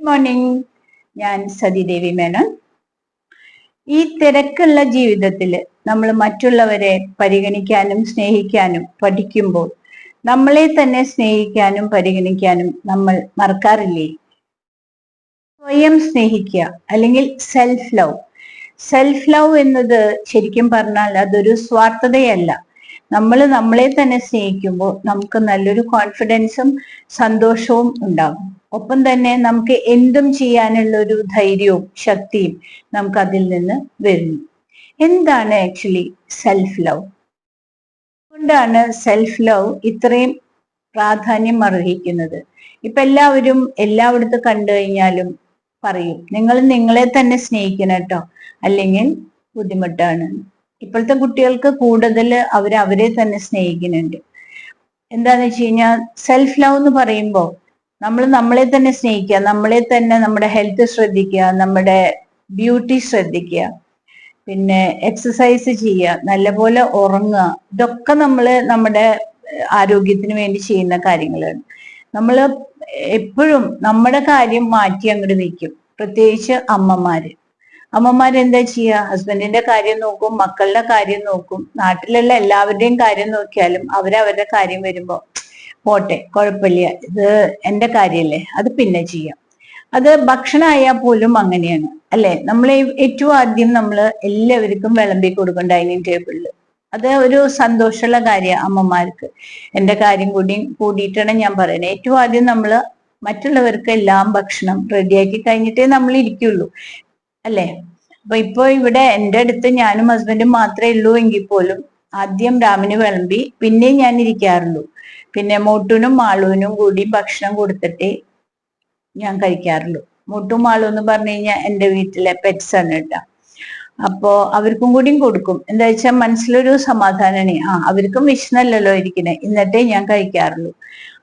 Good morning ഞാൻ സതിദേവി മേനോൻ. ഈ തിരക്കുള്ള ജീവിതത്തിൽ നമ്മൾ മറ്റുള്ളവരെ പരിഗണിക്കാനും സ്നേഹിക്കാനും പഠിക്കുമ്പോൾ നമ്മളെ തന്നെ സ്നേഹിക്കാനും പരിഗണിക്കാനും നമ്മൾ മറക്കാറില്ലേ? സ്വയം സ്നേഹിക്കുക അല്ലെങ്കിൽ സെൽഫ് ലവ് സെൽഫ് ലവ് എന്നത് ശരിക്കും പറഞ്ഞാൽ അതൊരു സ്വാർത്ഥതയല്ല. നമ്മൾ നമ്മളെ തന്നെ സ്നേഹിക്കുമ്പോൾ നമുക്ക് നല്ലൊരു കോൺഫിഡൻസും സന്തോഷവും ഉണ്ടാകും. ഒപ്പം തന്നെ നമുക്ക് എന്തും ചെയ്യാനുള്ള ഒരു ധൈര്യവും ശക്തിയും നമുക്ക് അതിൽ നിന്ന് വരുന്നു. എന്താണ് ആക്ച്വലി സെൽഫ് ലവ് അതുകൊണ്ടാണ് സെൽഫ് ലവ് ഇത്രയും പ്രാധാന്യം അർഹിക്കുന്നത്? ഇപ്പൊ എല്ലാവരും എല്ലായിടത്ത് കണ്ടു കഴിഞ്ഞാലും പറയും നിങ്ങൾ നിങ്ങളെ തന്നെ സ്നേഹിക്കണം കേട്ടോ. അല്ലെങ്കിൽ ബുദ്ധിമുട്ടാണ്. ഇപ്പോഴത്തെ കുട്ടികൾക്ക് കൂടുതൽ അവർ അവരെ തന്നെ സ്നേഹിക്കുന്നുണ്ട്. എന്താന്ന് വെച്ച് കഴിഞ്ഞാൽ സെൽഫ് ലവ് എന്ന് പറയുമ്പോൾ നമ്മൾ നമ്മളെ തന്നെ സ്നേഹിക്കുക നമ്മളെ തന്നെ നമ്മുടെ ഹെൽത്ത് ശ്രദ്ധിക്കുക നമ്മുടെ ബ്യൂട്ടി ശ്രദ്ധിക്കുക പിന്നെ എക്സസൈസ് ചെയ്യുക നല്ലപോലെ ഉറങ്ങുക ഇതൊക്കെ നമ്മൾ നമ്മുടെ ആരോഗ്യത്തിന് വേണ്ടി ചെയ്യുന്ന കാര്യങ്ങളാണ്. നമ്മൾ എപ്പോഴും നമ്മുടെ കാര്യം മാറ്റി അങ്ങോട്ട് നിൽക്കും പ്രത്യേകിച്ച് അമ്മമാര്. അമ്മമാരെന്താ ചെയ്യുക? ഹസ്ബൻഡിന്റെ കാര്യം നോക്കും മക്കളുടെ കാര്യം നോക്കും നാട്ടിലുള്ള എല്ലാവരുടെയും കാര്യം നോക്കിയാലും അവരവരുടെ കാര്യം വരുമ്പോ പോട്ടെ കുഴപ്പമില്ല. ഇത് എന്റെ കാര്യല്ലേ അത് പിന്നെ ചെയ്യാം. അത് ഭക്ഷണമായാൽ പോലും അങ്ങനെയാണ് അല്ലെ? നമ്മൾ ഏറ്റവും ആദ്യം നമ്മൾ എല്ലാവർക്കും വിളമ്പി കൊടുക്കും ഡൈനിങ് ടേബിളിൽ. അത് ഒരു സന്തോഷമുള്ള കാര്യം അമ്മമാർക്ക്. എന്റെ കാര്യം കൂടി കൂടിയിട്ടാണ് ഞാൻ പറയുന്നത്. ഏറ്റവും ആദ്യം നമ്മൾ മറ്റുള്ളവർക്ക് എല്ലാം ഭക്ഷണം റെഡിയാക്കി കഴിഞ്ഞിട്ടേ നമ്മൾ ഇരിക്കുള്ളൂ അല്ലെ? അപ്പൊ ഇപ്പൊ ഇവിടെ എന്റെ അടുത്ത് ഞാനും ഹസ്ബൻഡും മാത്രമേ ഉള്ളൂ എങ്കിൽ പോലും ആദ്യം രാമിന് വിളമ്പി പിന്നെയും ഞാൻ ഇരിക്കാറുള്ളൂ. പിന്നെ മോട്ടുനും മാളുവിനും കൂടി ഭക്ഷണം കൊടുത്തിട്ടേ ഞാൻ കഴിക്കാറുള്ളൂ. മുട്ടും മാളു എന്ന് പറഞ്ഞു കഴിഞ്ഞാൽ എന്റെ വീട്ടിലെ പെറ്റ്സ് ആണ് കേട്ടോ. അപ്പോ അവർക്കും കൂടിയും കൊടുക്കും. എന്താ വെച്ചാൽ മനസ്സിലൊരു സമാധാനമാണ് ആ അവർക്കും വിഷ്ണല്ലോ ഇരിക്കണേ. എന്നിട്ടേ ഞാൻ കഴിക്കാറുള്ളൂ.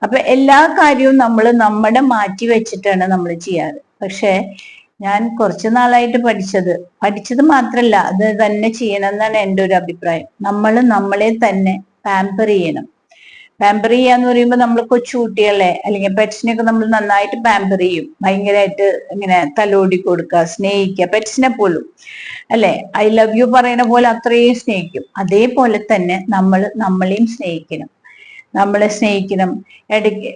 അപ്പൊ എല്ലാ കാര്യവും നമ്മൾ നമ്മുടെ മാറ്റി വെച്ചിട്ടാണ് നമ്മൾ ചെയ്യാറ്. പക്ഷേ ഞാൻ കുറച്ചു നാളായിട്ട് പഠിച്ചത്. പഠിച്ചത് മാത്രല്ല അത് തന്നെ ചെയ്യണം എന്നാണ് എന്റെ ഒരു അഭിപ്രായം. നമ്മൾ നമ്മളെ തന്നെ പാമ്പർ ചെയ്യണം. പാമ്പർ എന്ന് പറയുമ്പോൾ നമ്മൾ കൊച്ചുകുട്ടികളെ അല്ലെങ്കിൽ പെറ്റ്സിനെയൊക്കെ നമ്മൾ നന്നായിട്ട് പാമ്പർ ചെയ്യും. ഭയങ്കരമായിട്ട് ഇങ്ങനെ തലോടി കൊടുക്കുക സ്നേഹിക്കുക പെറ്റ്സിനെ പോലും. അല്ലെ? ഐ ലവ് യു പറയുന്ന പോലെ അത്രയും സ്നേഹിക്കും. അതേപോലെ തന്നെ നമ്മൾ നമ്മളെയും സ്നേഹിക്കണം. നമ്മളെ സ്നേഹിക്കണം. ഇടയ്ക്ക്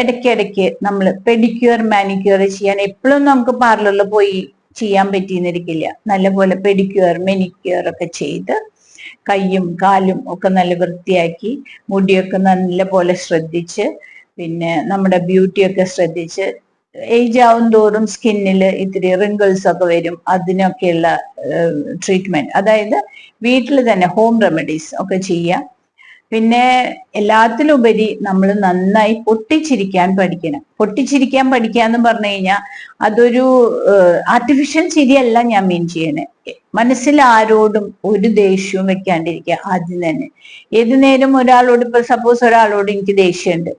ഇടയ്ക്കിടയ്ക്ക് നമ്മൾ പെഡിക്യൂർ മാനിക്യൂർ ചെയ്യാൻ എപ്പോഴും നമുക്ക് പാർലറിൽ പോയി ചെയ്യാൻ പറ്റിയെന്നിരിക്കില്ല നല്ലപോലെ പെഡിക്യൂർ മെനിക്യൂർ ഒക്കെ ചെയ്ത് കൈയും കാലും ഒക്കെ നല്ല വൃത്തിയാക്കി മുടിയൊക്കെ നല്ല പോലെ ശ്രദ്ധിച്ച് പിന്നെ നമ്മുടെ ബ്യൂട്ടിയൊക്കെ ശ്രദ്ധിച്ച് ഏജ് ആവും തോറും സ്കിന്നിൽ ഇത്തിരി റിങ്കിൾസ് ഒക്കെ വരും അതിനൊക്കെയുള്ള ട്രീറ്റ്മെന്റ് അതായത് വീട്ടിൽ തന്നെ ഹോം റെമഡീസ് ഒക്കെ ചെയ്യാം. പിന്നെ എല്ലാത്തിലുപരി നമ്മൾ നന്നായി പൊട്ടിച്ചിരിക്കാൻ പഠിക്കണം. പൊട്ടിച്ചിരിക്കാൻ പഠിക്കുക എന്ന് പറഞ്ഞു കഴിഞ്ഞാൽ അതൊരു ആർട്ടിഫിഷ്യൽ ചിരിയല്ല ഞാൻ മീൻ ചെയ്യണേ. മനസ്സിൽ ആരോടും ഒരു ദേഷ്യവും വെക്കാണ്ടിരിക്കുക ആദ്യം തന്നെ. ഏതു നേരം ഒരാളോട് ഇപ്പൊ സപ്പോസ് ഒരാളോട് എനിക്ക് ദേഷ്യമുണ്ട്.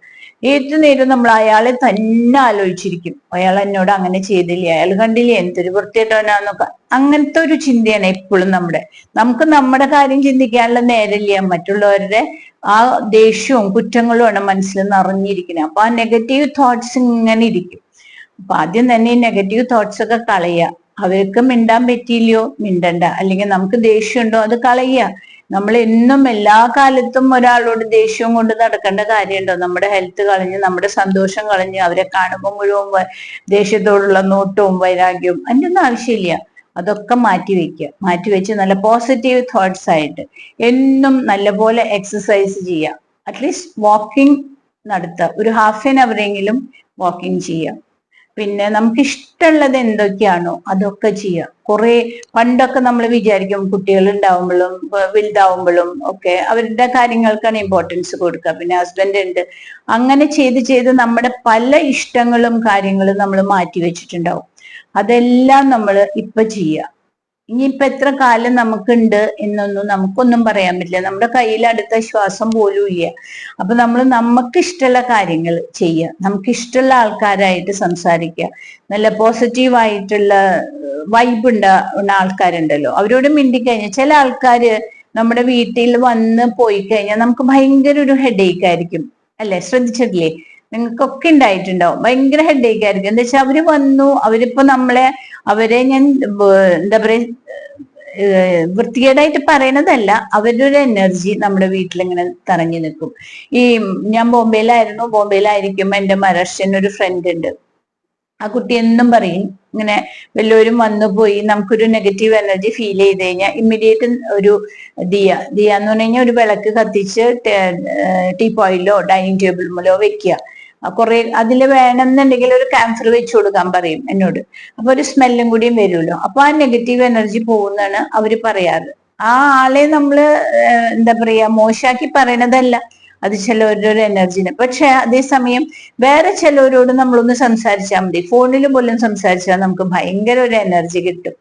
ഏതു നേരം നമ്മൾ അയാളെ തന്നെ ആലോചിച്ചിരിക്കും. അയാൾ എന്നോട് അങ്ങനെ ചെയ്തില്ലേ? അയാൾ കണ്ടില്ലേ? എന്തൊരു വൃത്തിയിട്ടവനാന്നൊക്കെ അങ്ങനത്തെ ഒരു ചിന്തയാണ് എപ്പോഴും നമ്മുടെ. നമുക്ക് നമ്മുടെ കാര്യം ചിന്തിക്കാനുള്ള നേരമില്ല. മറ്റുള്ളവരുടെ ആ ദേഷ്യവും കുറ്റങ്ങളും ആണ് മനസ്സിൽ നിറഞ്ഞിരിക്കുന്നത്. അപ്പൊ ആ നെഗറ്റീവ് തോട്ട്സ് ഇങ്ങനെ ഇരിക്കും. അപ്പൊ ആദ്യം തന്നെ ഈ നെഗറ്റീവ് തോട്ട്സ് ഒക്കെ കളയുക. അവർക്ക് മിണ്ടാൻ പറ്റിയില്ലയോ? മിണ്ടണ്ട. അല്ലെങ്കിൽ നമുക്ക് ദേഷ്യമുണ്ടോ? അത് കളയുക. നമ്മൾ എന്നും എല്ലാ കാലത്തും ഒരാളോട് ദേഷ്യവും കൊണ്ട് നടക്കേണ്ട കാര്യമുണ്ടോ? നമ്മുടെ ഹെൽത്ത് കളഞ്ഞ് നമ്മുടെ സന്തോഷം കളഞ്ഞ് അവരെ കാണുമ്പോൾ മുഴുവൻ ദേഷ്യത്തോടുള്ള നോട്ടവും വൈരാഗ്യവും അതിന്റെ ഒന്നും ആവശ്യമില്ല. അതൊക്കെ മാറ്റി വെക്കുക. മാറ്റി വെച്ച് നല്ല പോസിറ്റീവ് തോട്ട്സ് ആയിട്ട് എന്നും നല്ലപോലെ എക്സസൈസ് ചെയ്യുക. അറ്റ്ലീസ്റ്റ് വാക്കിംഗ് നടത്തുക. ഒരു ഹാഫ് ആൻ അവറെങ്കിലും വാക്കിംഗ് ചെയ്യുക. പിന്നെ നമുക്ക് ഇഷ്ടമുള്ളത് എന്തൊക്കെയാണോ അതൊക്കെ ചെയ്യുക കുറെ പണ്ടൊക്കെ നമ്മൾ വിചാരിക്കും കുട്ടികൾ ഉണ്ടാവുമ്പോഴും വലുതാവുമ്പോഴും ഒക്കെ അവരുടെ കാര്യങ്ങൾക്കാണ് ഇമ്പോർട്ടൻസ് കൊടുക്കുക. പിന്നെ ഹസ്ബൻഡ് ഉണ്ട്. അങ്ങനെ ചെയ്ത് ചെയ്ത് നമ്മുടെ പല ഇഷ്ടങ്ങളും കാര്യങ്ങളും നമ്മൾ മാറ്റി വെച്ചിട്ടുണ്ടാവും അതെല്ലാം നമ്മൾ ഇപ്പൊ ചെയ്യുക. ഇനിയിപ്പൊ എത്ര കാലം നമുക്കുണ്ട് എന്നൊന്നും നമുക്കൊന്നും പറയാൻ പറ്റില്ല. നമ്മുടെ കയ്യിൽ അടുത്ത ശ്വാസം പോലും ഇല്ല. അപ്പൊ നമ്മൾ നമുക്ക് ഇഷ്ടമുള്ള കാര്യങ്ങൾ ചെയ്യുക. നമുക്ക് ഇഷ്ടമുള്ള ആൾക്കാരായിട്ട് സംസാരിക്കുക. നല്ല പോസിറ്റീവ് ആയിട്ടുള്ള വൈബ് ഉണ്ടാവുന്ന ആൾക്കാരുണ്ടല്ലോ. അവരോട് മിണ്ടിക്കഴിഞ്ഞാൽ ചില ആൾക്കാര് നമ്മുടെ വീട്ടിൽ വന്ന് പോയി കഴിഞ്ഞാൽ നമുക്ക് ഭയങ്കര ഒരു ഹെഡേക്ക് ആയിരിക്കും. അല്ലെ? ശ്രദ്ധിച്ചിട്ടില്ലേ? നിങ്ങൾക്കൊക്കെ ഉണ്ടായിട്ടുണ്ടാവും. ഭയങ്കര ഹെഡേക്ക് ആയിരിക്കും. എന്താ വെച്ചാൽ അവർ വന്നു അവരിപ്പോ നമ്മളെ അവരെ ഞാൻ എന്താ പറയാ വൃത്തികേടായിട്ട് പറയണതല്ല. അവരുടെ എനർജി നമ്മുടെ വീട്ടിൽ ഇങ്ങനെ തറഞ്ഞു നിൽക്കും. ഈ ഞാൻ ബോംബെയിലായിരുന്നു. ബോംബെയിലായിരിക്കുമ്പോ എന്റെ മഹാരാഷ്ട്രൻ ഒരു ഫ്രണ്ട് ഉണ്ട്. ആ കുട്ടി എന്നും പറയും ഇങ്ങനെ വല്ലവരും വന്നു പോയി നമുക്കൊരു നെഗറ്റീവ് എനർജി ഫീൽ ചെയ്ത് കഴിഞ്ഞാൽ ഇമ്മീഡിയറ്റ് ഒരു ദിയ. ദിയ എന്ന് പറഞ്ഞു കഴിഞ്ഞാൽ ഒരു വിളക്ക് കത്തിച്ച് ടീ പോയിലോ ഡൈനിങ് ടേബിളിലോ വെക്കുക. കുറെ അതിൽ വേണമെന്നുണ്ടെങ്കിൽ ഒരു ക്യാൻസർ വെച്ചു കൊടുക്കാൻ പറയും എന്നോട്. അപ്പൊ ഒരു സ്മെല്ലും കൂടിയും വരുമല്ലോ. അപ്പൊ ആ നെഗറ്റീവ് എനർജി പോകുന്നതാണ് അവർ പറയാറ്. ആ ആളെ നമ്മൾ എന്താ പറയാ മോശാക്കി പറയണതല്ല. അത് ചിലവരുടെ എനർജിനെ പക്ഷെ അതേസമയം വേറെ ചിലവരോട് നമ്മളൊന്ന് സംസാരിച്ചാൽ മതി. ഫോണിൽ പോലും സംസാരിച്ചാൽ നമുക്ക് ഭയങ്കര ഒരു എനർജി കിട്ടും.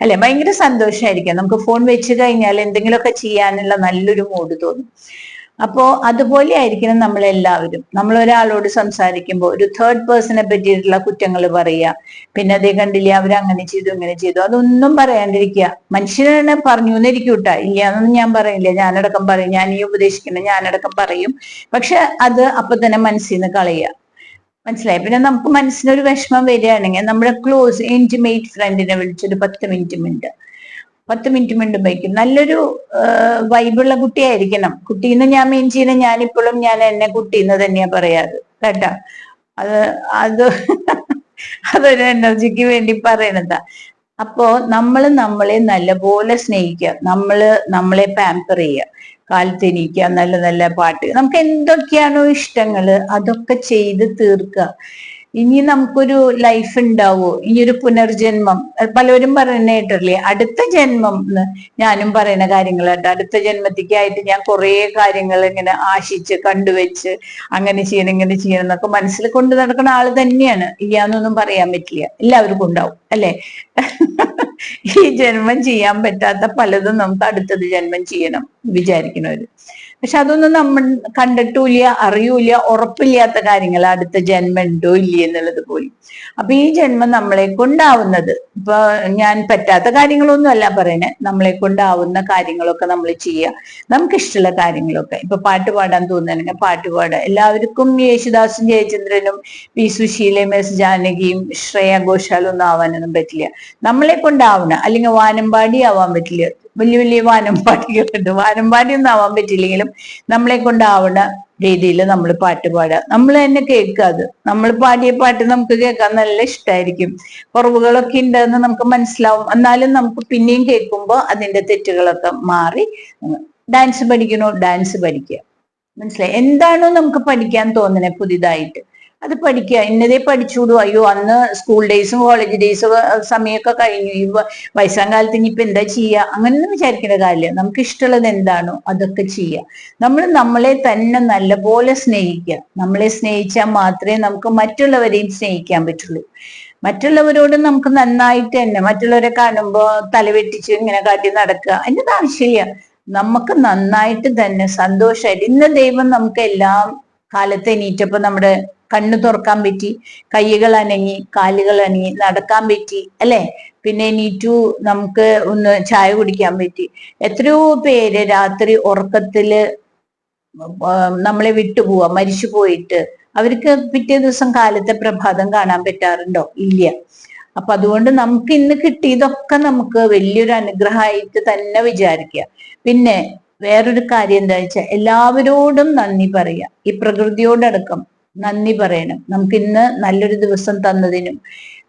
അല്ലെ? ഭയങ്കര സന്തോഷമായിരിക്കും നമുക്ക് ഫോൺ വെച്ച് കഴിഞ്ഞാൽ എന്തെങ്കിലുമൊക്കെ ചെയ്യാനുള്ള നല്ലൊരു മൂഡ് തോന്നും. അപ്പോ അതുപോലെ ആയിരിക്കണം നമ്മളെല്ലാവരും. നമ്മൾ ഒരാളോട് സംസാരിക്കുമ്പോൾ ഒരു തേർഡ് പേഴ്സണെ പറ്റിയിട്ടുള്ള കുറ്റങ്ങൾ പറയുക പിന്നെ അതേ കണ്ടില്ല അങ്ങനെ ചെയ്തു ഇങ്ങനെ ചെയ്തു. അതൊന്നും പറയാണ്ടിരിക്കുക. മനുഷ്യനെ പറഞ്ഞു എന്നിരിക്കൂട്ട ഇല്ല എന്നൊന്നും ഞാൻ പറയില്ല. ഞാനടക്കം പറയും. ഞാൻ ഈ ഉപദേശിക്കുന്ന ഞാനടക്കം പറയും. പക്ഷെ അത് അപ്പൊ തന്നെ മനസ്സിൽ നിന്ന് കളയുക മനസ്സിലായി? പിന്നെ നമുക്ക് മനസ്സിനൊരു വിഷമം വരികയാണെങ്കിൽ നമ്മുടെ ക്ലോസ് ഇന്റിമേറ്റ് ഫ്രണ്ടിനെ വിളിച്ചൊരു പത്ത് മിനിറ്റ് മിനിറ്റ് പത്ത് മിനിറ്റ് മിണ്ടുമ്പോഴേക്കും നല്ലൊരു വൈബുള്ള കുട്ടിയായിരിക്കണം. കുട്ടീന്ന് ഞാൻ മീൻ ചെയ്യുന്ന ഞാനിപ്പോഴും ഞാൻ എന്നെ കുട്ടീന്ന് തന്നെയാ പറയാറ്. കേട്ടാ? അത് അത് അതൊരു എനർജിക്ക് വേണ്ടി പറയണതാ. അപ്പോ നമ്മൾ നമ്മളെ നല്ലപോലെ സ്നേഹിക്കുക നമ്മൾ നമ്മളെ പാമ്പർ ചെയ്യുക കാലത്തെനിക്കുക നല്ല നല്ല പാട്ട്. നമുക്ക് എന്തൊക്കെയാണോ ഇഷ്ടങ്ങൾ അതൊക്കെ ചെയ്ത് തീർക്കുക ഇനി നമുക്കൊരു ലൈഫ് ഉണ്ടാവോ? ഇനി ഒരു പുനർജന്മം. പലരും പറയുന്ന കേട്ടില്ലേ അടുത്ത ജന്മം എന്ന് ഞാനും പറയുന്ന കാര്യങ്ങളുണ്ട്. അടുത്ത ജന്മത്തേക്കായിട്ട് ഞാൻ കുറേ കാര്യങ്ങൾ ഇങ്ങനെ ആശിച്ച് കണ്ടുവെച്ച് അങ്ങനെ ചെയ്യണം ഇങ്ങനെ ചെയ്യണം എന്നൊക്കെ മനസ്സിൽ കൊണ്ട് നടക്കുന്ന ആൾ തന്നെയാണ്. ഇല്ലാന്നൊന്നും പറയാൻ പറ്റില്ല. എല്ലാവർക്കും ഉണ്ടാവും അല്ലെ? ഈ ജന്മം ചെയ്യാൻ പറ്റാത്ത പലതും നമുക്ക് അടുത്തത് ജന്മം ചെയ്യണം വിചാരിക്കുന്നവര്. പക്ഷെ അതൊന്നും നമ്മൾ കണ്ടിട്ടില്ല അറിയൂല ഉറപ്പില്ലാത്ത കാര്യങ്ങൾ അടുത്ത ജന്മം ഉണ്ടോ ഇല്ല എന്നുള്ളത് പോലും. അപ്പൊ ഈ ജന്മം നമ്മളെ കൊണ്ടാവുന്നത്. ഇപ്പൊ ഞാൻ പറ്റാത്ത കാര്യങ്ങളൊന്നും അല്ല പറയണേ. നമ്മളെ കൊണ്ടാവുന്ന കാര്യങ്ങളൊക്കെ നമ്മൾ ചെയ്യുക നമുക്ക് ഇഷ്ടമുള്ള കാര്യങ്ങളൊക്കെ. ഇപ്പൊ പാട്ട് പാടാൻ തോന്നുകയാണെങ്കിൽ പാട്ട് പാടുക. എല്ലാവർക്കും യേശുദാസും ജയചന്ദ്രനും പി സുശീലയും എസ് ജാനകിയും ശ്രേയ ഘോഷാലും ഒന്നും ആവാനൊന്നും പറ്റില്ല. നമ്മളെ കൊണ്ടാവണം അല്ലെങ്കിൽ വാനമ്പാടി ആവാൻ പറ്റില്ല. വലിയ വലിയ വാനം ഒന്നും ആവാൻ പറ്റില്ലെങ്കിലും നമ്മളെ കൊണ്ടാവുന്ന രീതിയിൽ നമ്മൾ പാട്ട് പാടുക. നമ്മൾ തന്നെ കേൾക്കുക അത്. നമ്മൾ പാടിയ പാട്ട് നമുക്ക് കേൾക്കാൻ നല്ല ഇഷ്ടമായിരിക്കും കുറവുകളൊക്കെ ഉണ്ടെന്ന് നമുക്ക് മനസ്സിലാവും. എന്നാലും നമുക്ക് പിന്നെയും കേൾക്കുമ്പോൾ അതിന്റെ തെറ്റുകളൊക്കെ മാറി ഡാൻസ് പഠിക്കണോ? ഡാൻസ് പഠിക്കുക. മനസ്സിലായി? എന്താണോ നമുക്ക് പഠിക്കാൻ തോന്നണേ പുതിയതായിട്ട്. അത് പഠിക്കുക. ഇന്നതേ പഠിച്ചൂടൂ അയ്യോ അന്ന് സ്കൂൾ ഡേയ്സും കോളേജ് ഡേയ്സും സമയമൊക്കെ കഴിഞ്ഞു. ഈ വയസ്സാം കാലത്ത് ഇനിയിപ്പോ എന്താ ചെയ്യുക അങ്ങനെയൊന്നും വിചാരിക്കേണ്ട കാര്യമില്ല. നമുക്ക് ഇഷ്ടമുള്ളത് എന്താണോ അതൊക്കെ ചെയ്യുക നമ്മൾ നമ്മളെ തന്നെ നല്ലപോലെ സ്നേഹിക്കുക. നമ്മളെ സ്നേഹിച്ചാൽ മാത്രമേ നമുക്ക് മറ്റുള്ളവരെയും സ്നേഹിക്കാൻ പറ്റുള്ളൂ. മറ്റുള്ളവരോട് നമുക്ക് നന്നായിട്ട് തന്നെ മറ്റുള്ളവരെ കാണുമ്പോൾ തലവെട്ടിച്ച് ഇങ്ങനെ കാട്ടി നടക്കുക. അതിന്റെ ആവശ്യമില്ല. നമുക്ക് നന്നായിട്ട് തന്നെ സന്തോഷമായിട്ട് ഇന്ന് ദൈവം നമുക്ക് എല്ലാം കാലത്ത് എണീറ്റപ്പോ നമ്മുടെ കണ്ണു തുറക്കാൻ പറ്റി കൈകൾ അനങ്ങി കാലുകൾ അനങ്ങി നടക്കാൻ പറ്റി അല്ലെ? പിന്നെ നീറ്റു നമുക്ക് ഒന്ന് ചായ കുടിക്കാൻ പറ്റി. എത്രയോ പേര് രാത്രി ഉറക്കത്തിൽ നമ്മളെ വിട്ടുപോവാ മരിച്ചു പോയിട്ട്. അവർക്ക് പിറ്റേ ദിവസം കാലത്തെ പ്രഭാതം കാണാൻ പറ്റാറുണ്ടോ? ഇല്ല. അപ്പൊ അതുകൊണ്ട് നമുക്ക് ഇന്ന് കിട്ടിയതൊക്കെ നമുക്ക് വലിയൊരു അനുഗ്രഹമായിട്ട് തന്നെ വിചാരിക്കുക പിന്നെ വേറൊരു കാര്യം എന്താ വെച്ചാൽ എല്ലാവരോടും നന്ദി പറയുക ഈ പ്രകൃതിയോടടക്കം. നന്ദി പറയണം. നമുക്ക് ഇന്ന് നല്ലൊരു ദിവസം തന്നതിനും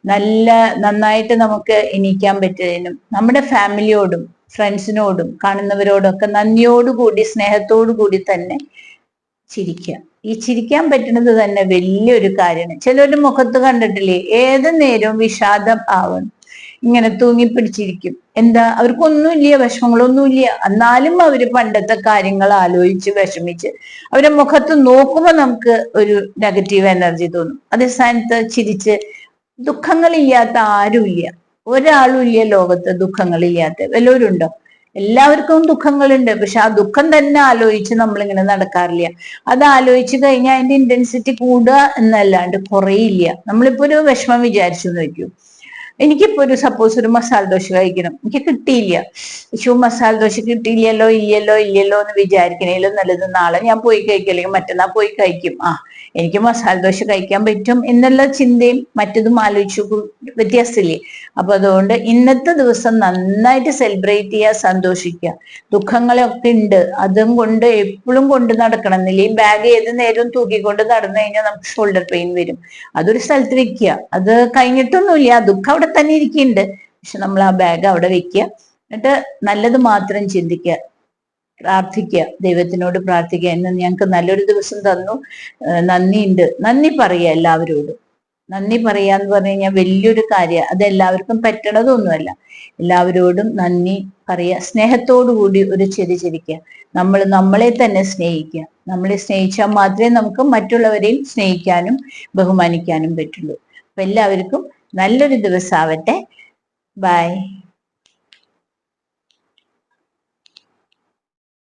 നല്ല നന്നായിട്ട് നമുക്ക് എണീക്കാൻ പറ്റിയതിനും നമ്മുടെ ഫാമിലിയോടും ഫ്രണ്ട്സിനോടും കാണുന്നവരോടൊക്കെ നന്ദിയോടുകൂടി സ്നേഹത്തോടു കൂടി തന്നെ ചിരിക്കുക. ഈ ചിരിക്കാൻ പറ്റുന്നത് തന്നെ വലിയൊരു കാര്യമാണ്. ചിലരുടെ മുഖത്ത് കണ്ടിട്ടില്ലേ? ഏത് നേരവും വിഷാദം ആവണം. ഇങ്ങനെ തൂങ്ങി പിടിച്ചിരിക്കും എന്താ? അവർക്കൊന്നുമില്ല വിഷമങ്ങളൊന്നുമില്ല. എന്നാലും അവർ പണ്ടത്തെ കാര്യങ്ങൾ ആലോചിച്ച് വിഷമിച്ച് അവരെ മുഖത്ത് നോക്കുമ്പോൾ നമുക്ക് ഒരു നെഗറ്റീവ് എനർജി തോന്നും. അതേ സ്ഥാനത്ത് ചിരിച്ച് ദുഃഖങ്ങളില്ലാത്ത ആരുമില്ല. ഒരാളും ഇല്ല ലോകത്ത് ദുഃഖങ്ങളില്ലാത്ത. വല്ലവരും ഉണ്ടോ എല്ലാവർക്കും ദുഃഖങ്ങളുണ്ട്. പക്ഷെ ആ ദുഃഖം തന്നെ ആലോചിച്ച് നമ്മളിങ്ങനെ നടക്കാറില്ല. അത് ആലോചിച്ച് കഴിഞ്ഞാൽ അതിന്റെ ഇന്റൻസിറ്റി കൂടുക എന്നല്ലാണ്ട് കുറയില്ല. നമ്മളിപ്പോ ഒരു വിഷമം വിചാരിച്ചു നോക്കൂ എനിക്കിപ്പോ ഒരു സപ്പോസ് ഒരു മസാല ദോശ കഴിക്കണം. എനിക്ക് കിട്ടിയില്ല. പക്ഷെ മസാല ദോശ കിട്ടിയില്ലല്ലോ ഇല്ലല്ലോ ഇല്ലല്ലോ എന്ന് വിചാരിക്കണേലും നല്ലത് നാളെ ഞാൻ പോയി കഴിക്കും. അല്ലെങ്കിൽ മറ്റന്നാൾ പോയി കഴിക്കും. ആ എനിക്ക് മസാല ദോശ കഴിക്കാൻ പറ്റും എന്നുള്ള ചിന്തയും മറ്റതും ആലോചിച്ചു വ്യത്യാസമില്ലേ? അപ്പൊ അതുകൊണ്ട് ഇന്നത്തെ ദിവസം നന്നായിട്ട് സെലിബ്രേറ്റ് ചെയ്യുക സന്തോഷിക്കുക. ദുഃഖങ്ങളൊക്കെ ഉണ്ട്. അതും കൊണ്ട് എപ്പോഴും കൊണ്ട് നടക്കണം. എന്നില്ല ബാഗ് ഏത് നേരവും തൂക്കിക്കൊണ്ട് നടന്നു കഴിഞ്ഞാൽ നമുക്ക് ഷോൾഡർ പെയിൻ വരും. അതൊരു സ്ഥലത്ത് വെക്കുക. അത് കഴിഞ്ഞിട്ടൊന്നുമില്ല. ദുഃഖം അവിടെ തന്നെ ഇരിക്കുന്നുണ്ട് പക്ഷെ നമ്മൾ ആ ബാഗ് അവിടെ വെക്കുക. എന്നിട്ട് നല്ലത് മാത്രം ചിന്തിക്കുക. പ്രാർത്ഥിക്കുക. ദൈവത്തിനോട് പ്രാർത്ഥിക്കുക. എന്ന് ഞങ്ങൾക്ക് നല്ലൊരു ദിവസം തന്നു. നന്ദിയുണ്ട്. നന്ദി പറയുക എല്ലാവരോടും. നന്ദി പറയാന്ന് പറഞ്ഞു കഴിഞ്ഞാൽ വലിയൊരു കാര്യം. അത് എല്ലാവർക്കും പറ്റണതൊന്നുമല്ല. എല്ലാവരോടും നന്ദി പറയുക. സ്നേഹത്തോടു കൂടി ഒരു ചെരി ചിരിക്കുക. നമ്മൾ നമ്മളെ തന്നെ സ്നേഹിക്കുക. നമ്മളെ സ്നേഹിച്ചാൽ മാത്രമേ നമുക്ക് മറ്റുള്ളവരെയും സ്നേഹിക്കാനും ബഹുമാനിക്കാനും പറ്റുള്ളൂ. അപ്പൊ എല്ലാവർക്കും നല്ലൊരു ദിവസം ആവട്ടെ ബൈ